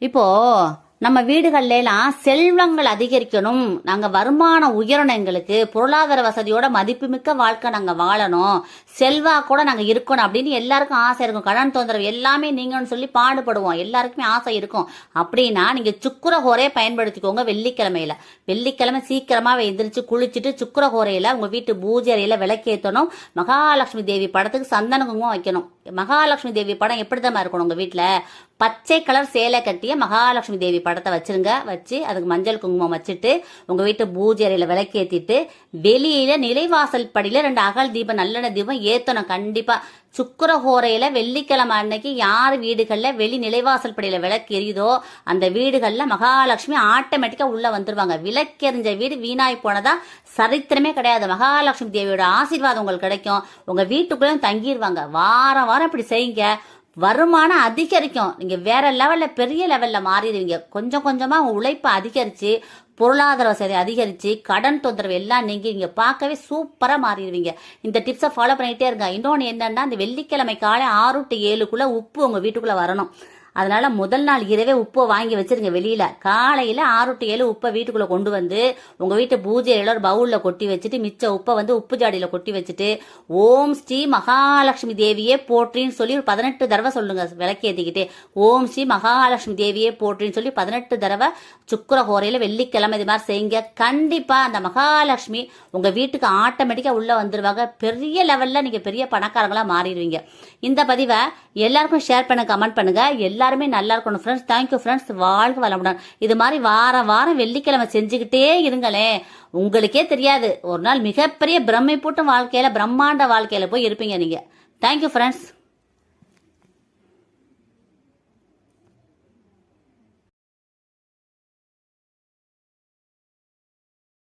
இப்போ நம்ம வீடுகள்லாம் செல்வங்கள் அதிகரிக்கணும். நாங்க வருமானம் உயரணும் எங்களுக்கு பொருளாதார வசதியோட மதிப்புமிக்க வாழ்க்கை நாங்க வாழணும். செல்வா கூட நாங்க இருக்கணும் அப்படின்னு எல்லாருக்கும் ஆசை இருக்கும். கடன் தொந்தரவு எல்லாமே நீங்கன்னு சொல்லி பாடுபடுவோம். எல்லாருக்குமே ஆசை இருக்கும். அப்படின்னா நீங்க சுக்குர ஹோரையை பயன்படுத்திக்கோங்க வெள்ளிக்கிழமையில. வெள்ளிக்கிழமை சீக்கிரமா எந்திரிச்சு குளிச்சுட்டு சுக்குர ஹோரையில உங்க வீட்டு பூஜை அறையில விளக்கேற்றணும் மகாலட்சுமி தேவி படத்துக்கு சந்தன குங்குமம் வைக்கணும். மகாலட்சுமி தேவி படம் எப்படி தான் இருக்கணும் உங்க வீட்டுல பச்சை கலர் சேலை கட்டிய மகாலட்சுமி தேவி படத்தை வச்சிருங்க. வச்சு அதுக்கு மஞ்சள் குங்குமம் வச்சுட்டு உங்க வீட்டு பூஜை அறையில விளக்கேத்திட்டு வெளியில நிலைவாசல் படியில ரெண்டு அகல் தீபம் நல்லெண்ணெய் தீபம் ஏத்தணும் கண்டிப்பா. சுக்கர ஹோரையில வெள்ளிக்கிழமை அன்னைக்கு யார் வீடுகள்ல வெளி நிலைவாசல் படியில விளக்கு எரியுதோ அந்த வீடுகள்ல மகாலட்சுமி ஆட்டோமேட்டிக்கா உள்ள வந்துருவாங்க. விளக்கெறிஞ்ச வீடு வீணாய் போனதா சரித்திரமே கிடையாது. மகாலட்சுமி தேவியோட ஆசீர்வாதம் உங்களுக்கு கிடைக்கும். உங்க வீட்டுக்குள்ளேயும் தங்கிடுவாங்க வாரம் வாரம் இப்படி செய்யுங்க. வருமானம் அதிகரிக்கும். நீங்கள் வேற லெவலில் பெரிய லெவலில் மாறிடுவீங்க. கொஞ்சம் கொஞ்சமாக உழைப்பை அதிகரித்து பொருளாதார வசதி அதிகரித்து கடன் தொந்தரவு எல்லாம் நீங்கள் இங்கே பார்க்கவே சூப்பராக மாறிடுவீங்க. இந்த டிப்ஸை ஃபாலோ பண்ணிகிட்டே இருங்க. இன்னொன்று என்னென்னா இந்த வெள்ளிக்கிழமை காலை ஆறு டு ஏழுக்குள்ளே உப்பு உங்கள் வீட்டுக்குள்ளே வரணும். அதனால முதல் நாள் இரவே உப்பை வாங்கி வச்சிருங்க வெளியில. காலையில ஆறு டு ஏழு உப்பை வீட்டுக்குள்ள கொண்டு வந்து உங்க வீட்டு பூஜையில ஒரு பவுல்ல கொட்டி வச்சுட்டு மிச்ச உப்பை வந்து உப்பு ஜாடியில கொட்டி வச்சுட்டு ஓம் ஸ்ரீ மகாலட்சுமி தேவியே போற்றின்னு சொல்லி ஒரு பதினெட்டு தடவை சொல்லுங்க விளக்கேத்திக்கிட்டு ஓம் ஸ்ரீ மகாலட்சுமி தேவியே போற்றின்னு சொல்லி பதினெட்டு தடவை சுக்கர ஹோரையில வெள்ளிக்கிழமை இது மாதிரி செய்யுங்க. கண்டிப்பா அந்த மகாலட்சுமி உங்க வீட்டுக்கு ஆட்டோமேட்டிக்கா உள்ள வந்துருவாங்க. பெரிய லெவல்ல நீங்க பெரிய பணக்காரங்களா மாறிடுவீங்க. இந்த பதிவை எல்லாருக்கும் ஷேர் பண்ண கமெண்ட் பண்ணுங்க. எல்லாருமே நல்லா இருக்கணும் ஃப்ரெண்ட்ஸ் தேங்க்யூ ஃப்ரெண்ட்ஸ் வாழ்க வளமுடன். இது மாதிரி வாரம் வாரம் வெள்ளிக்கிழமை செஞ்சுக்கிட்டே இருங்களேன். உங்களுக்கே தெரியாது. ஒரு நாள் மிகப்பெரிய பிரம்மை பூட்டும் வாழ்க்கையில் பிரம்மாண்ட வாழ்க்கையில் போய் இருப்பீங்க நீங்கள் தேங்க்யூ ஃப்ரெண்ட்ஸ்